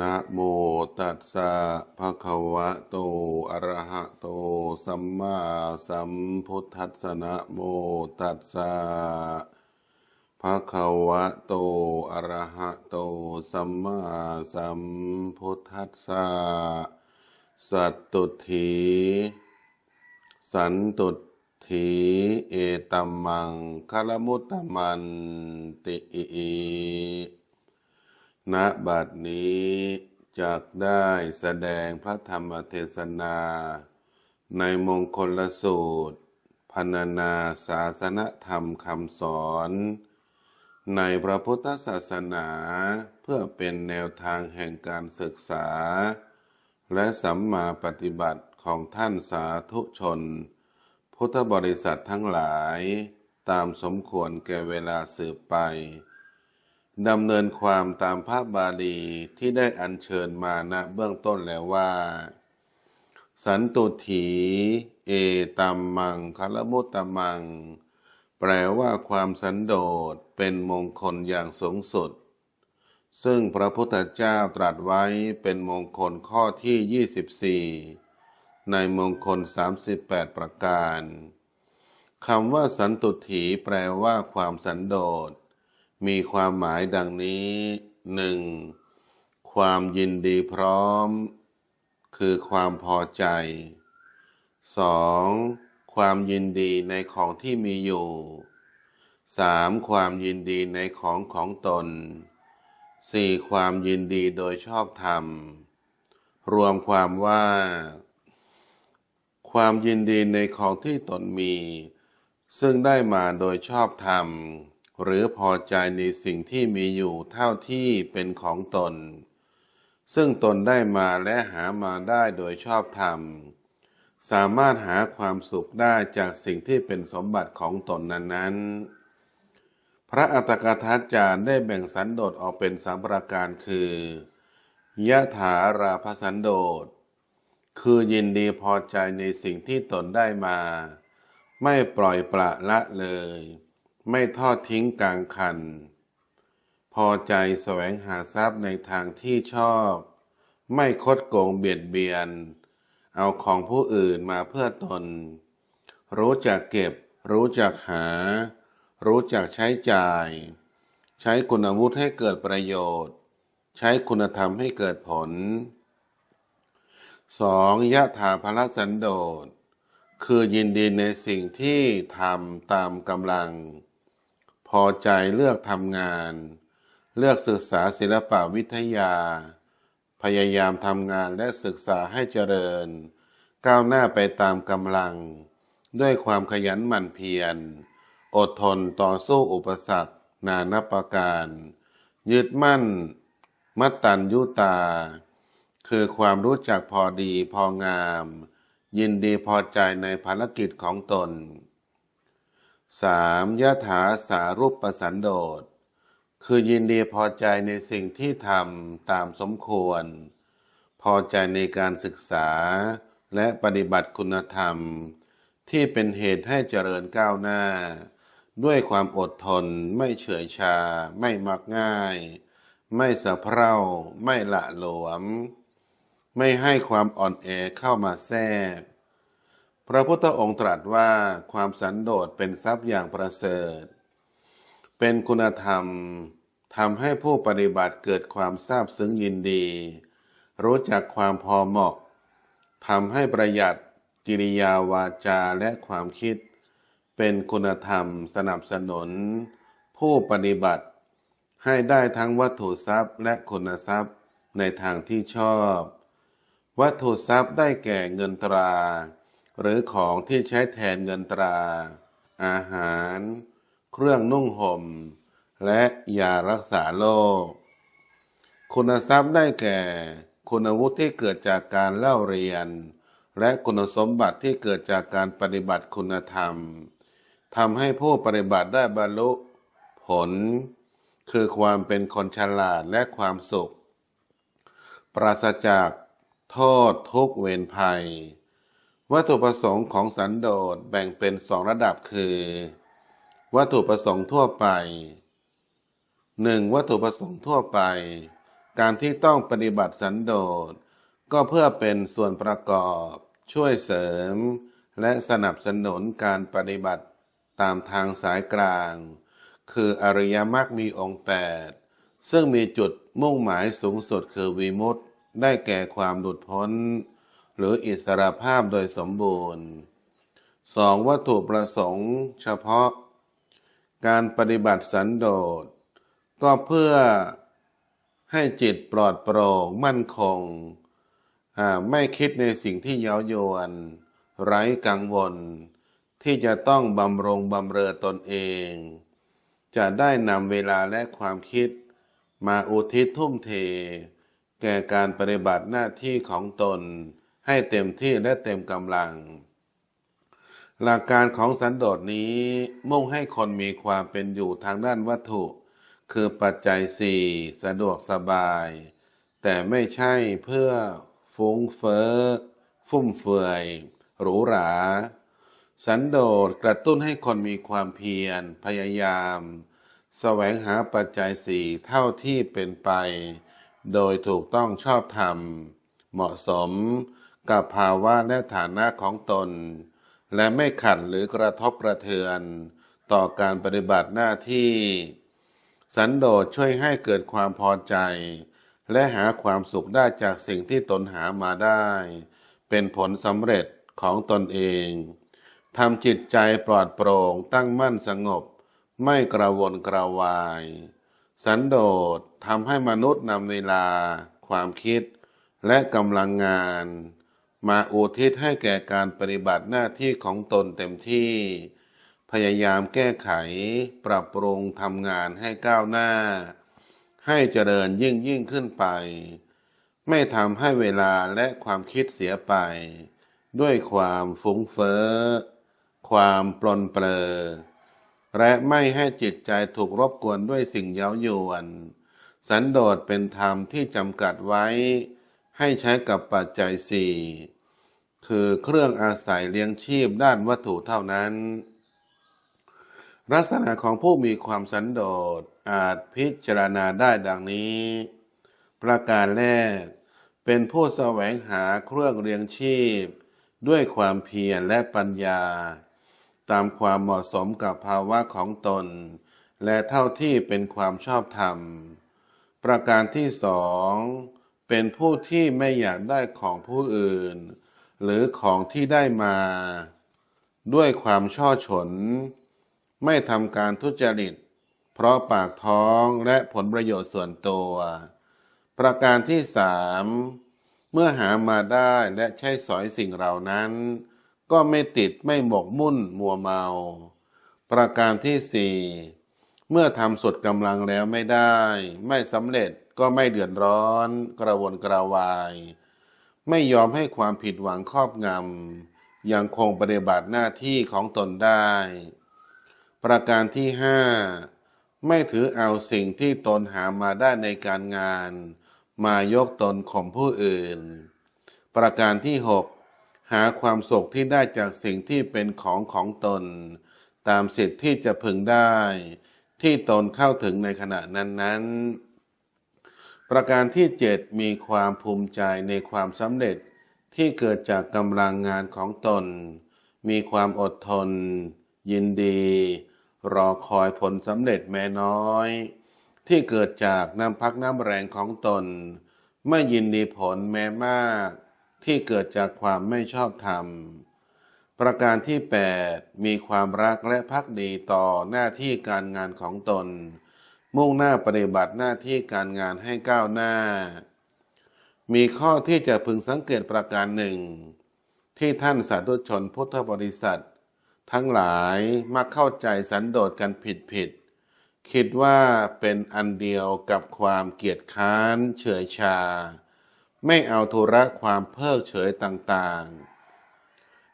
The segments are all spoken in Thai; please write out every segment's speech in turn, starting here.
นะโมตัสสะภะคะวะโต อะระหะโต สัมมาสัมพุทธัสสะนะโมตัสสะภะคะวะโต อะระหะโต สัมมาสัมพุทธัสสะสัตตุถีสันตุถีเอตัมมังคลมุตตมันติอิ ณบัดนี้จักได้แสดงพระธรรมเทศนา ในมงคลสูตรพรรณนาศาสนธรรมคำสอน ในพระพุทธศาสนาเพื่อเป็นแนวทางแห่งการศึกษา และสัมมาปฏิบัติของท่านสาธุชน พุทธบริษัททั้งหลาย ตามสมควรแก่เวลาสืบไป ดำเนินความตามพระบาลีที่ได้อัญเชิญมาณเบื้องต้นแล้วว่า สันตุถีเอตัมมังคลมุตตมัง แปลว่าความสันโดษเป็นมงคลอย่างสูงสุด ซึ่งพระพุทธเจ้าตรัสไว้เป็นมงคลข้อที่ 24 ในมงคล 38 ประการคำว่าสันตุถีแปลว่าความสันโดษ มีความหมายดังนี้หนึ่งความยินดีพร้อม คือความพอใจสองความยินดีในของที่มีอยู่สามความยินดีในของของตนสี่ความยินดีโดยชอบธรรม รวมความว่า ความยินดีในของที่ตนมี ซึ่งได้มาโดยชอบธรรม หรือพอใจในสิ่งที่มีอยู่เท่าที่เป็นของตน ซึ่งตนได้มาและหามาได้โดยชอบธรรม สามารถหาความสุขได้จากสิ่งที่เป็นสมบัติของตนนั้นๆ พระอัตถกถาจารย์ได้แบ่งสันโดษออกเป็นสามประการคือยะถาราพสันโดษ คือยินดีพอใจในสิ่งที่ตนได้มา ไม่ปล่อยปละละเลย ไม่ทอดทิ้งกลางคัน พอใจแสวงหาทรัพย์ในทางที่ชอบ ไม่คดโกงเบียดเบียน เอาของผู้อื่นมาเพื่อตน รู้จักเก็บ รู้จักหา รู้จักใช้จ่าย ใช้คุณวุฒิให้เกิดประโยชน์ ใช้คุณธรรมให้เกิดผล 2. ยะถาภรสันโดษคือยินดีในสิ่งที่ทำตามกำลัง อใจเลือกทำงาน เลือกศึกษาศิลปวิทยา พยายามทำงานและศึกษาให้เจริญ ก้าวหน้าไปตามกำลัง ด้วยความขยันหมั่นเพียร อดทนต่อสู้อุปสรรค นานาประการ ยึดมั่น มัตตัญยุตา คือความรู้จักพอดีพองาม ยินดีพอใจในภารกิจของตน สามยถาสารุปประสันโดษ คือยินดีพอใจในสิ่งที่ทำตามสมควร พอใจในการศึกษาและปฏิบัติคุณธรรม ที่เป็นเหตุให้เจริญก้าวหน้า ด้วยความอดทนไม่เฉื่อยชา ไม่มักง่าย ไม่สะเพร่า ไม่ละหลวม ไม่ให้ความอ่อนแอเข้ามาแทรก พระพุทธองค์ตรัสว่าความสันโดษเป็นทรัพย์อย่างประเสริฐ เป็นคุณธรรมทำให้ผู้ปฏิบัติเกิดความซาบซึ้งยินดี รู้จักความพอเหมาะทำให้ประหยัดกิริยาวาจาและความคิด เป็นคุณธรรมสนับสนุน ผู้ปฏิบัติให้ได้ทั้งวัตถุทรัพย์และคุณทรัพย์ในทางที่ชอบ วัตถุทรัพย์ได้แก่เงินตรา หรือของที่ใช้แทนเงินตรา อาหาร เครื่องนุ่งห่ม และยารักษาโรค คุณทรัพย์ได้แก่ คุณวุฒิที่เกิดจากการเล่าเรียน และคุณสมบัติที่เกิดจากการปฏิบัติคุณธรรมทำให้ผู้ปฏิบัติได้บรรลุผล คือความเป็นคนฉลาดและความสุข ปราศจากโทษทุกเวรภัย วัตถุประสงค์ของสันโดษแบ่งเป็นสองระดับคือ วัตถุประสงค์ทั่วไป 1. วัตถุประสงค์ทั่วไป การที่ต้องปฏิบัติสันโดษก็เพื่อเป็นส่วนประกอบ ช่วยเสริม และสนับสนุนการปฏิบัติตามทางสายกลาง คืออริยมรรคมีองค์แปดซึ่งมีจุดมุ่งหมายสูงสุดคือวิมุตได้แก่ความหลุดพ้น หรืออิสรภาพโดยสมบูรณ์สองวัตถุประสงค์เฉพาะ การปฏิบัติสันโดษ ก็เพื่อให้จิตปลอดโปร่งมั่นคง ไม่คิดในสิ่งที่เย้ายวน ไร้กังวล ที่จะต้องบำรงบำเรอตนเอง จะได้นำเวลาและความคิดมาอุทิศทุ่มเท แก่การปฏิบัติหน้าที่ของตน ให้เต็มที่และเต็มกำลัง หลักการของสันโดษนี้มุ่งให้คนมีความเป็นอยู่ทางด้านวัตถุ คือปัจจัยสี่สะดวกสบาย แต่ไม่ใช่เพื่อฟุ้งเฟ้อ ฟุ่มเฟือยหรูหรา สันโดษกระตุ้นให้คนมีความเพียร พยายามแสวงหาปัจจัยสี่เท่าที่เป็นไป โดยถูกต้องชอบธรรม เหมาะสม กับภาวะและฐานะของตน และไม่ขัดหรือกระทบกระเทือน ต่อการปฏิบัติหน้าที่ สันโดษช่วยให้เกิดความพอใจ และหาความสุขได้จากสิ่งที่ตนหามาได้ เป็นผลสำเร็จของตนเองทำจิตใจปลอดโปร่งตั้งมั่นสงบ ไม่กระวนกระวาย สันโดษทำให้มนุษย์นำเวลา ความคิด และกำลังงาน มาอุทิศให้แก่การปฏิบัติหน้าที่ของตนเต็มที่ พยายามแก้ไข ปรับปรุงทำงานให้ก้าวหน้า ให้เจริญยิ่งยิ่งขึ้นไป ไม่ทำให้เวลาและความคิดเสียไป ด้วยความฟุ้งเฟ้อ ความปลนเปลอ และไม่ให้จิตใจถูกรบกวนด้วยสิ่งเย้ายวน สันโดษเป็นธรรมที่จำกัดไว้ ให้ใช้กับปัจจัยสี่ คือเครื่องอาศัยเลี้ยงชีพด้านวัตถุเท่านั้น ลักษณะของผู้มีความสันโดษอาจพิจารณาได้ดังนี้ ประการแรก เป็นผู้แสวงหาเครื่องเลี้ยงชีพ ด้วยความเพียรและปัญญา ตามความเหมาะสมกับภาวะของตน และเท่าที่เป็นความชอบธรรม ประการที่สองเป็นผู้ที่ไม่อยากได้ของผู้อื่น หรือของที่ได้มา ด้วยความช่อฉน ไม่ทำการทุจริต เพราะปากท้องและผลประโยชน์ส่วนตัว ประการที่สามเมื่อหามาได้และใช้สอยสิ่งเหล่านั้น ก็ไม่ติดไม่หมกมุ่นมัวเมา ประการที่สี่เมื่อทำสุดกำลังแล้วไม่ได้ ไม่สำเร็จก็ไม่เดือดร้อน กระวนกระวาย ไม่ยอมให้ความผิดหวังครอบงำ ยังคงปฏิบัติหน้าที่ของตนได้ ประการที่ห้าไม่ถือเอาสิ่งที่ตนหามาได้ในการงาน มายกตนข่มผู้อื่น ประการที่หกหาความสุขที่ได้จากสิ่งที่เป็นของของตน ตามสิทธิ์ที่จะพึงได้ ที่ตนเข้าถึงในขณะนั้นๆ ประการที่เจ็ดมีความภูมิใจในความสำเร็จที่เกิดจากกำลังงานของตน มีความอดทน ยินดี รอคอยผลสำเร็จแม้น้อย ที่เกิดจากน้ำพักน้ำแรงของตน ไม่ยินดีผลแม้มาก ที่เกิดจากความไม่ชอบธรรม ประการที่ 8 มีความรักและพักดีต่อหน้าที่การงานของตน มุ่งหน้าปฏิบัติหน้าที่การงานให้ก้าวหน้า มีข้อที่จะพึงสังเกตประการหนึ่ง ที่ท่านสาธุชนพุทธบริษัท ทั้งหลายมักเข้าใจสันโดษกันผิดผิดคิดว่าเป็นอันเดียวกับความเกียจค้านเฉยชา ไม่เอาธุระความเพิกเฉยต่างๆ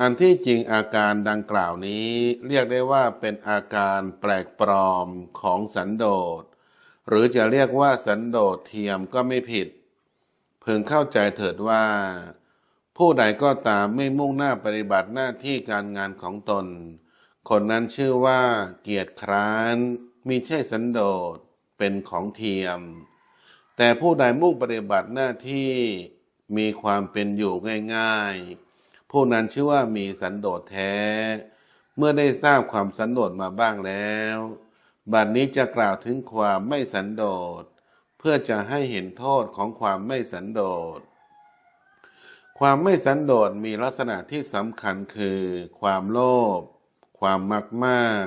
อันที่จริงอาการดังกล่าวนี้ เรียกได้ว่าเป็นอาการแปลกปลอมของสันโดษ หรือจะเรียกว่าสันโดษเทียมก็ไม่ผิดเพึงเข้าใจเถิดว่า ผู้ใดก็ตามไม่มุ่งหน้าปฏิบัติหน้าที่การงานของตน คนนั้นชื่อว่า เกียรติคร้านมิใช่สันโดษเป็นของเทียม แต่ผู้ใดมุ่งปฏิบัติหน้าที่มีความเป็นอยู่ง่าย ๆ ผู้นั้นชื่อว่ามีสันโดษแท้ เมื่อได้ทราบความสันโดษมาบ้างแล้ว บัดนี้จะกล่าวถึงความไม่สันโดษ เพื่อจะให้เห็นโทษของความไม่สันโดษ ความไม่สันโดษมีลักษณะที่สำคัญคือ ความโลภ ความมักมาก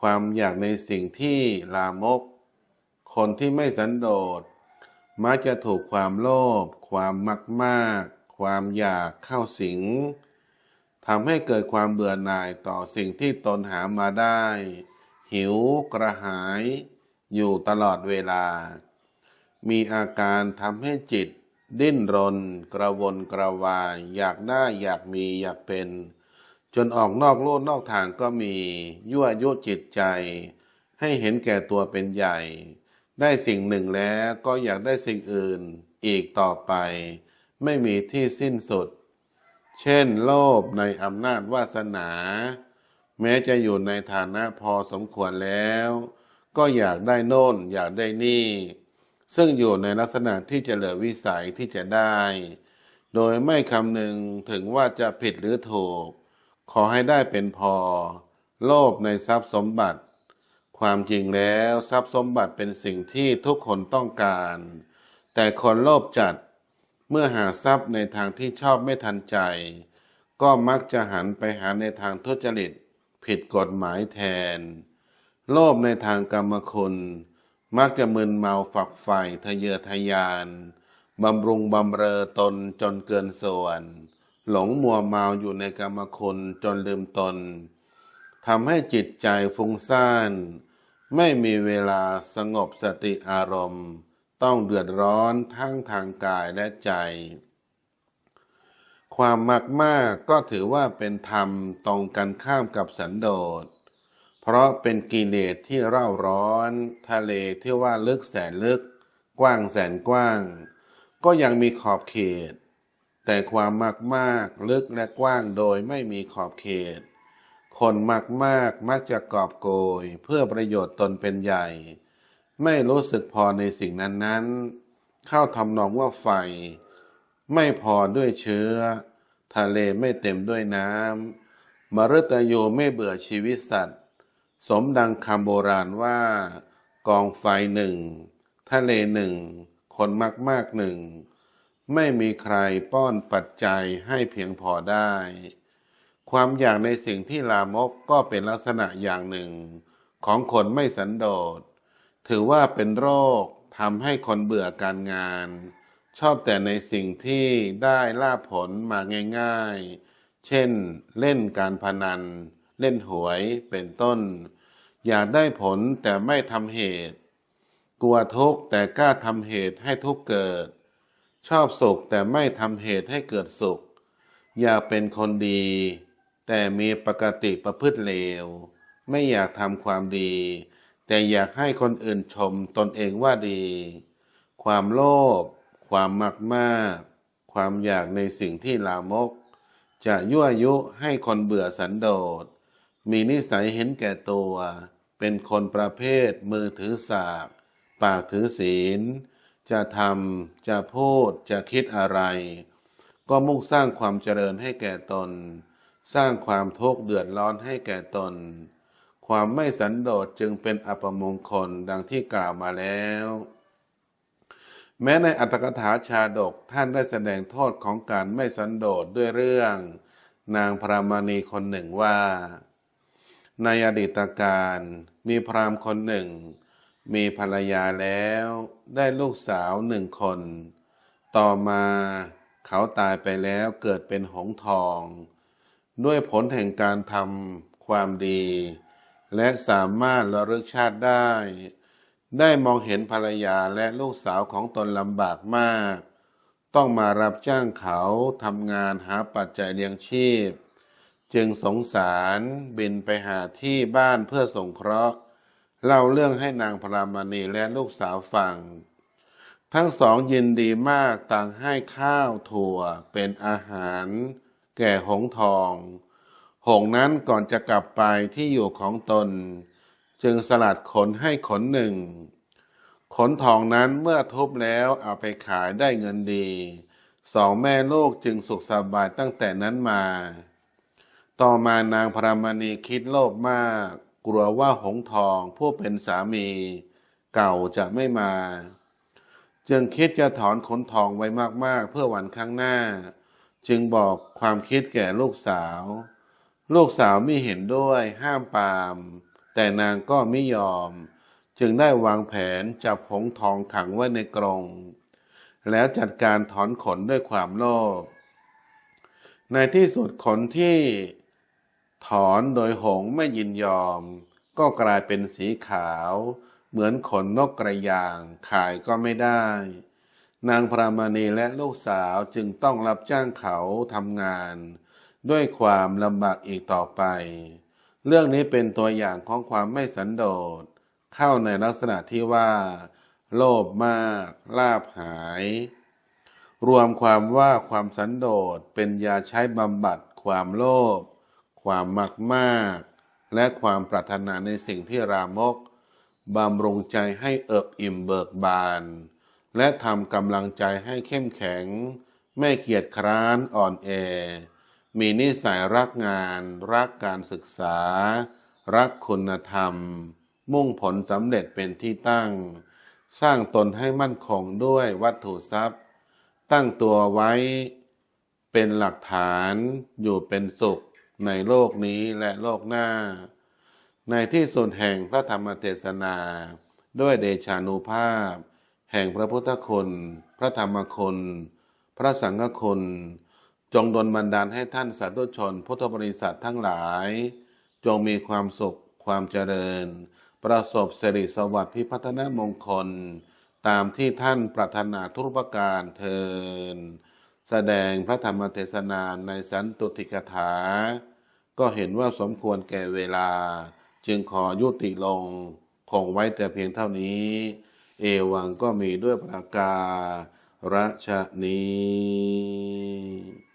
ความอยากในสิ่งที่ลามก คนที่ไม่สันโดษมักจะถูกความโลภ ความมักมาก ความอยากเข้าสิงทำให้เกิดความเบื่อหน่ายต่อสิ่งที่ตนหามาได้ หิวกระหาย อยู่ตลอดเวลา มีอาการทำให้จิต ดิ้นรน กระวนกระวาย อยากได้อยากมีอยากเป็น จนออกนอกโลดนอกทางก็มี ยั่วยุจิตใจ ให้เห็นแก่ตัวเป็นใหญ่ ได้สิ่งหนึ่งแล้วก็อยากได้สิ่งอื่นอีกต่อไป ไม่มีที่สิ้นสุด เช่น โลภในอำนาจวาสนา แม้จะอยู่ในฐานะพอสมควรแล้ว ก็อยากได้โน่นอยากได้นี่ ซึ่งอยู่ในลักษณะที่จะเหลือวิสัยที่จะได้ โดยไม่คำนึงถึงว่าจะผิดหรือถูก ขอให้ได้เป็นพอ โลภในทรัพย์สมบัติความจริงแล้วทรัพย์สมบัติเป็นสิ่งที่ทุกคนต้องการ แต่คนโลภจัด เมื่อหาทรัพย์ในทางที่ชอบไม่ทันใจ ก็มักจะหันไปหาในทางทุจริต ผิดกฎหมายแทน โลภในทางกรรมคุณ มักจะมึนเมาฝักใฝ่ทะเยอทะยานบำรุงบำเรอตนจนเกินส่วน หลงมัวเมาอยู่ในกรรมคุณจนลืมตนทำให้จิตใจฟุ้งซ่าน ไม่มีเวลาสงบสติอารมณ์ ต้องเดือดร้อนทั้งทางกายและใจ ความมากมากก็ถือว่าเป็นธรรมตรงกันข้ามกับสันโดษ เพราะเป็นกิเลสที่เร่าร้อน ทะเลที่ว่าลึกแสนลึก กว้างแสนกว้าง ก็ยังมีขอบเขต แต่ความมากมากลึกและกว้างโดยไม่มีขอบเขต คนมากมากมักจะกอบโกย เพื่อประโยชน์ตนเป็นใหญ่ ไม่รู้สึกพอในสิ่งนั้นๆ เข้าทำนองว่าไฟ ไม่พอด้วยเชื้อ ทะเลไม่เต็มด้วยน้ำมฤตยูไม่เบื่อชีวิตสัตว์ สมดังคำโบราณว่า กองไฟหนึ่ง ทะเลหนึ่ง คนมากมากหนึ่ง ไม่มีใครป้อนปัจจัยให้เพียงพอได้ ความอยากในสิ่งที่ลามกก็เป็นลักษณะอย่างหนึ่ง ของคนไม่สันโดษ ถือว่าเป็นโรคทำให้คนเบื่อการงาน ชอบแต่ในสิ่งที่ได้ลาผลมาง่ายๆ เช่น เล่นการพนัน เล่นหวยเป็นต้น อยากได้ผลแต่ไม่ทำเหตุ กลัวทุกข์แต่กล้าทำเหตุให้ทุกข์เกิด ชอบสุขแต่ไม่ทำเหตุให้เกิดสุข อยากเป็นคนดี แต่มีปกติประพฤติเลว ไม่อยากทำความดี แต่อยากให้คนอื่นชมตนเองว่าดี ความโลภความมักมากความอยากในสิ่งที่ลามก จะยั่วยุให้คนเบื่อสันโดษ มีนิสัยเห็นแก่ตัว เป็นคนประเภทมือถือสาก ปากถือศีล จะทำจะพูดจะคิดอะไร ก็มุ่งสร้างความเจริญให้แก่ตน สร้างความทุกข์เดือดร้อนให้แก่ตน ความไม่สันโดษจึงเป็นอัปมงคลดังที่กล่าวมาแล้ว แม้ในอัตถกถาชาดกท่านได้แสดงโทษของการไม่สันโดษด้วยเรื่อง นางพรามณีคนหนึ่งว่า ในอดีตการมีพราหมณ์คนหนึ่ง มีภรรยาแล้วได้ลูกสาวหนึ่งคน ต่อมาเขาตายไปแล้วเกิดเป็นหงทอง ด้วยผลแห่งการทำความดี และสามารถระลึกชาติได้ ได้มองเห็นภรรยาและลูกสาวของตนลำบากมาก ต้องมารับจ้างเขาทำงานหาปัจจัยเลี้ยงชีพ จึงสงสารบินไปหาที่บ้านเพื่อส่งเคราะห์เล่าเรื่องให้นางพรามณีและลูกสาวฟัง ทั้งสองยินดีมากต่างให้ข้าวถั่วเป็นอาหาร แก่หงทอง หงนั้นก่อนจะกลับไปที่อยู่ของตน จึงสลัดขนให้ขนหนึ่งขขนทองนั้นเมื่อทุบแล้วเอาไปขายได้เงินดี สองแม่ลูกจึงสุขสบายตั้งแต่นั้นมา ต่อมานางพรามณีคิดโลภมาก กลัวว่าหงทองผู้เป็นสามี เก่าจะไม่มา จึงคิดจะถอนขนทองไว้มากๆ เพื่อวันข้างหน้า จึงบอกความคิดแก่ลูกสาว ลูกสาวไม่เห็นด้วยห้ามปาม แต่นางก็ไม่ยอม จึงได้วางแผนจับหงทองขังไว้ในกรง แล้วจัดการถอนขนด้วยความโลภในที่สุดขนที่ถอนโดยหงไม่ยินยอม ก็กลายเป็นสีขาว เหมือนขนนกกระยางขายก็ไม่ได้ นางพรามณีและลูกสาวจึงต้องรับจ้างเขาทำงาน ด้วยความลำบากอีกต่อไป เรื่องนี้เป็นตัวอย่างของความไม่สันโดษ เข้าในลักษณะที่ว่า โลภมาก ลาบหาย รวมความว่าความสันโดษเป็นยาใช้บำบัด ความโลภความมักมากและความปรารถนาในสิ่งที่รามกบำรุงใจให้เอิบอิ่มเบิกบาน และทำกำลังใจให้เข้มแข็ง ไม่เกียจคร้านอ่อนแอ มีนิสัยรักงาน รักการศึกษา รักคุณธรรม มุ่งผลสำเร็จเป็นที่ตั้ง สร้างตนให้มั่นคงด้วยวัตถุทรัพย์ ตั้งตัวไว้เป็นหลักฐานอยู่เป็นสุขในโลกนี้และโลกหน้า ในที่สุดแห่งพระธรรมเทศนา ด้วยเดชานุภาพ แห่งพระพุทธคุณ พระธรรมคุณ พระสังฆคุณ จงดลบันดาลให้ท่านสาธุชนพุทธบริษัททั้งหลาย จงมีความสุขความเจริญ ประสบสิริสวัสดิ์พิพัฒนมงคล ตามที่ท่านปรารถนาทุกประการเทินแสดงพระธรรมเทศนาในสันตุติกถา ก็เห็นว่าสมควรแก่เวลา จึงขอยุติลงคงไว้แต่เพียงเท่านี้ เอวังก็มีด้วยประการชนี้